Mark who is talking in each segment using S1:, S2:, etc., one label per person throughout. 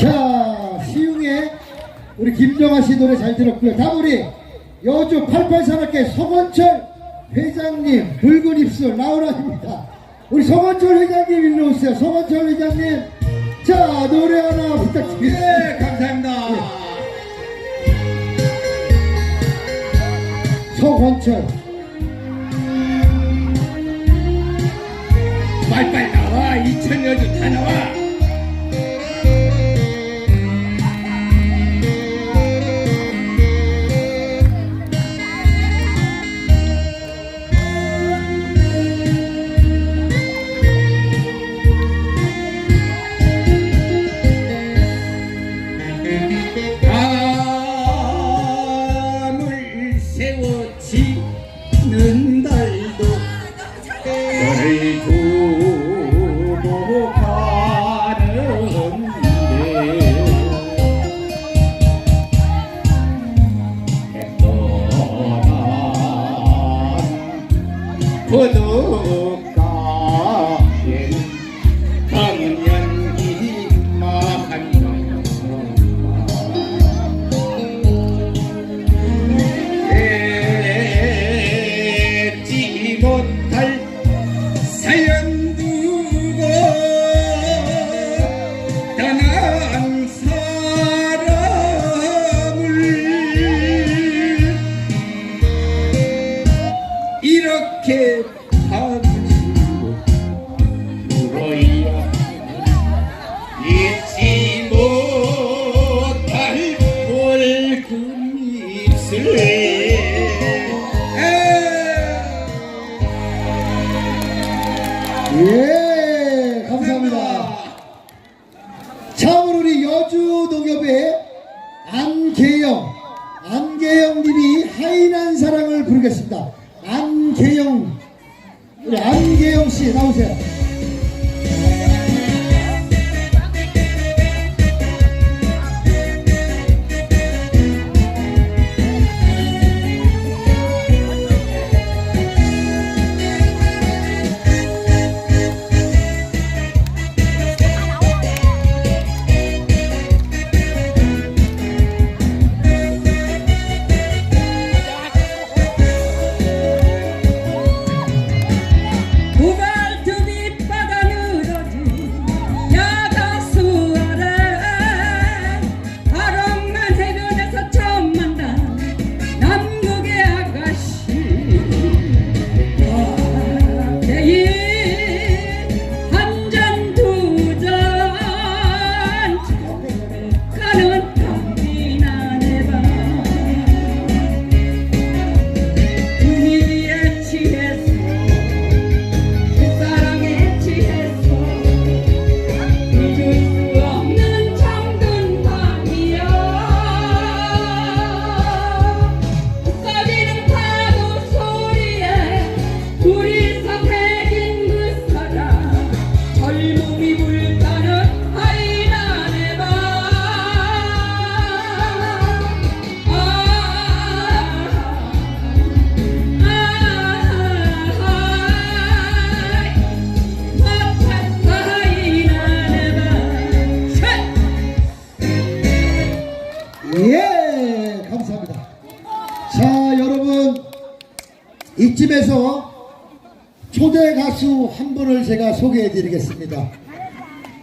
S1: 자, 시흥의 우리 김정아 씨 노래 잘 들었고요. 다음 우리 여주 88산악회 서건철 회장님, 붉은 입술 라우라입니다. 우리 서건철 회장님 일로 오세요. 서건철 회장님. 자, 노래 하나 부탁드립니다.
S2: 예, 감사합니다.
S1: 서건철.
S2: 빨리빨리 나와. 이천 여주 다 나와.
S1: 사랑을 부르겠습니다. 안계영, 우리 안계영 씨 나오세요. 자, 여러분, 이쯤에서 초대 가수 한 분을 제가 소개해 드리겠습니다.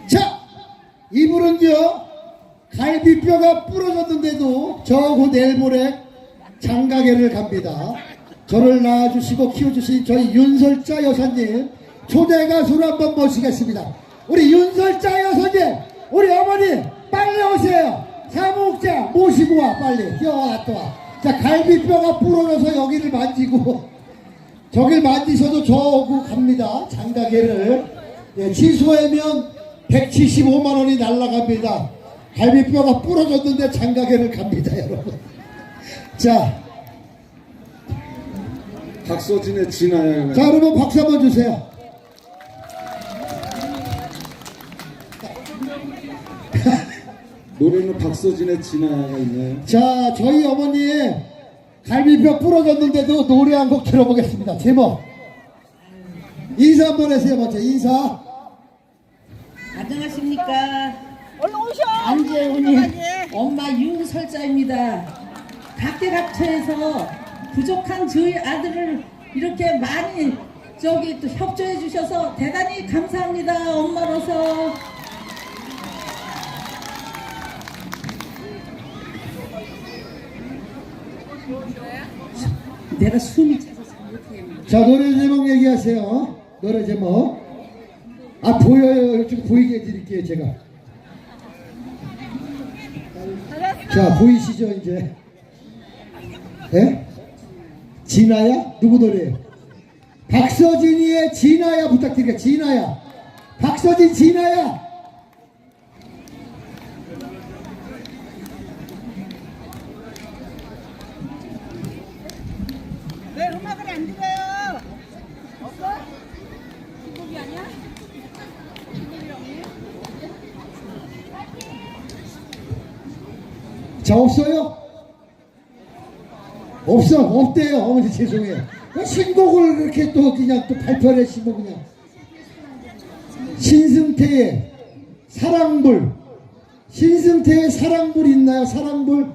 S1: 자, 이분은요, 갈비뼈가 부러졌는데도 저곧 내일 모레 장가게를 갑니다. 저를 낳아주시고 키워주신 저희 윤설자 여사님, 초대 가수로 한번 모시겠습니다. 우리 윤설자 여사님, 우리 어머니, 빨리 오세요. 사무국장 모시고 와, 빨리. 뛰어와, 또 와. 자, 갈비뼈가 부러져서 여기를 만지고, 저길 만지셔도 저하고 갑니다. 장가게를. 예, 취소하면 175만 원이 날라갑니다. 갈비뼈가 부러졌는데 장가게를 갑니다, 여러분. 자,
S3: 박서진의 진아야.
S1: 자, 여러분 박수 한번 주세요.
S3: 노래는 박서진의 진아가 있네요
S1: 자, 저희 어머니의 갈비뼈 부러졌는데도 노래 한 곡 들어보겠습니다. 제목. 인사 한번 해주세요, 먼저. 인사.
S4: 안녕하십니까.
S5: 얼른 오셔.
S4: 안재훈이 엄마 유설자입니다. 각계각처에서 부족한 저희 아들을 이렇게 많이 저기 또 협조해 주셔서 대단히 감사합니다. 엄마로서. 내가 숨이 차서 잘못해.
S1: 자 노래 제목 얘기하세요. 노래 제목. 아 보여요. 좀 보이게 해드릴게요 제가. 자 보이시죠 이제. 예? 진아야? 누구 노래예요? 박서진이의 진아야 부탁드릴게요. 진아야. 박서진 진아야. 자 없어요? 없어. 없대요. 어머니 죄송해요. 어, 신곡을 그렇게 또 그냥 또 발표를 하시고 그냥. 신승태의 사랑불. 신승태의 사랑불 있나요? 사랑불?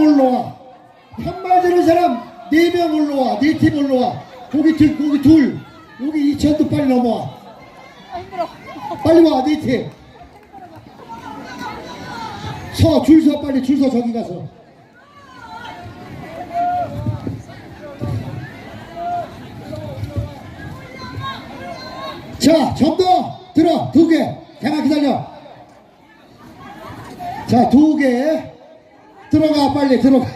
S1: 네 명 올라와. 한발 되는 사람 네 명 올라와. 네 팀 올라와. 거기 둘 거기 둘. 여기 이천도 빨리 넘어와. 빨리 와 네 팀
S6: 서 줄 서 빨리 줄 서 저기 가서. 자 점도 들어 두개. 대가 기다려. 자 두개. 들어가, 빨리 들어가.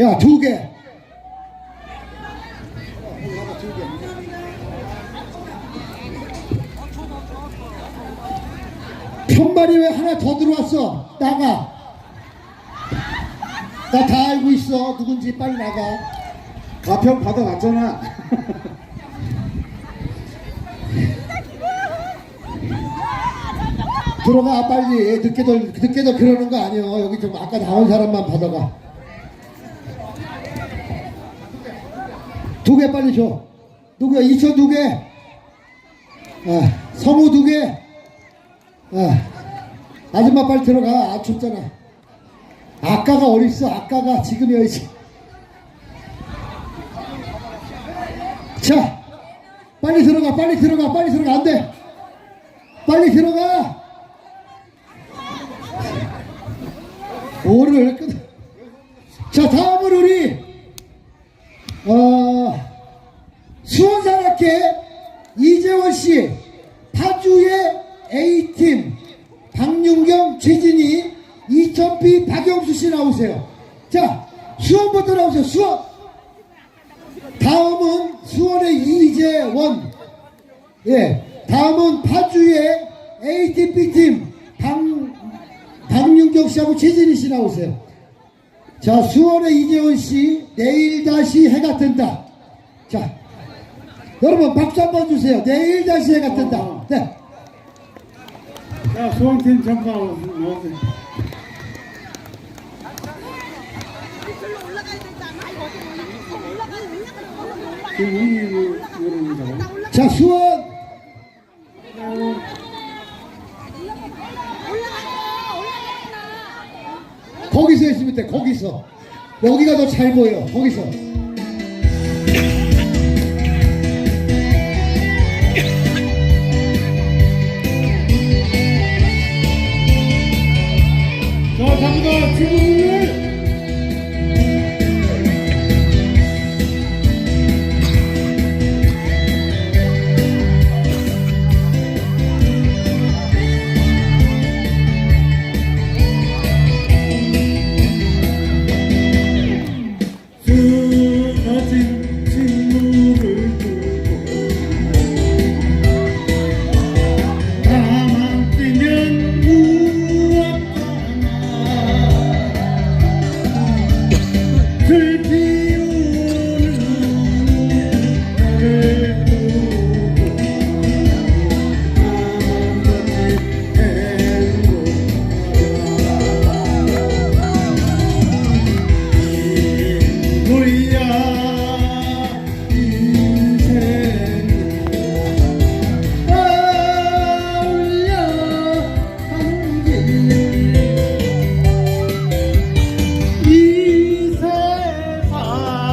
S6: 야, 두 개. 편말이 왜 하나 더 들어왔어? 나가. 나 다 알고 있어. 누군지 빨리 나가.
S7: 가평 받아놨잖아.
S6: 들어가 빨리. 늦게도 늦게도 그러는 거 아니야. 여기 좀 아까 나온 사람만 받아가. 두 개 빨리 줘. 누구야? 이천 두 개. 아, 성우 두 개. 아, 아줌마 빨리 들어가. 아, 춥잖아. 아까가 어딨어? 아까가 지금 여기. 자, 빨리 들어가, 빨리 들어가, 빨리 들어가. 안 돼. 빨리 들어가. 뭐를 끊. 자, 다음으로 우리 어, 수원산악회 이재원 씨, 파주의 A팀 박윤경, 최진희, 이천피, 박영수 씨 나오세요. 자, 수원부터 나오세요. 수원. 다음은 수원의 이재원. 예. 다음은 파주의 박, 박윤경 씨하고 최진희 씨 나오세요. 자, 수원의 이재원 씨, 내일 다시 해가 뜬다. 자, 여러분 박수 한번 주세요. 내일 다시 해가 뜬다. 네.
S2: 자, 수원팀 전파 나오세요. 지금
S6: 수원. 거기서 했으면 돼, 거기서. 여기가 더 잘 보여, 거기서.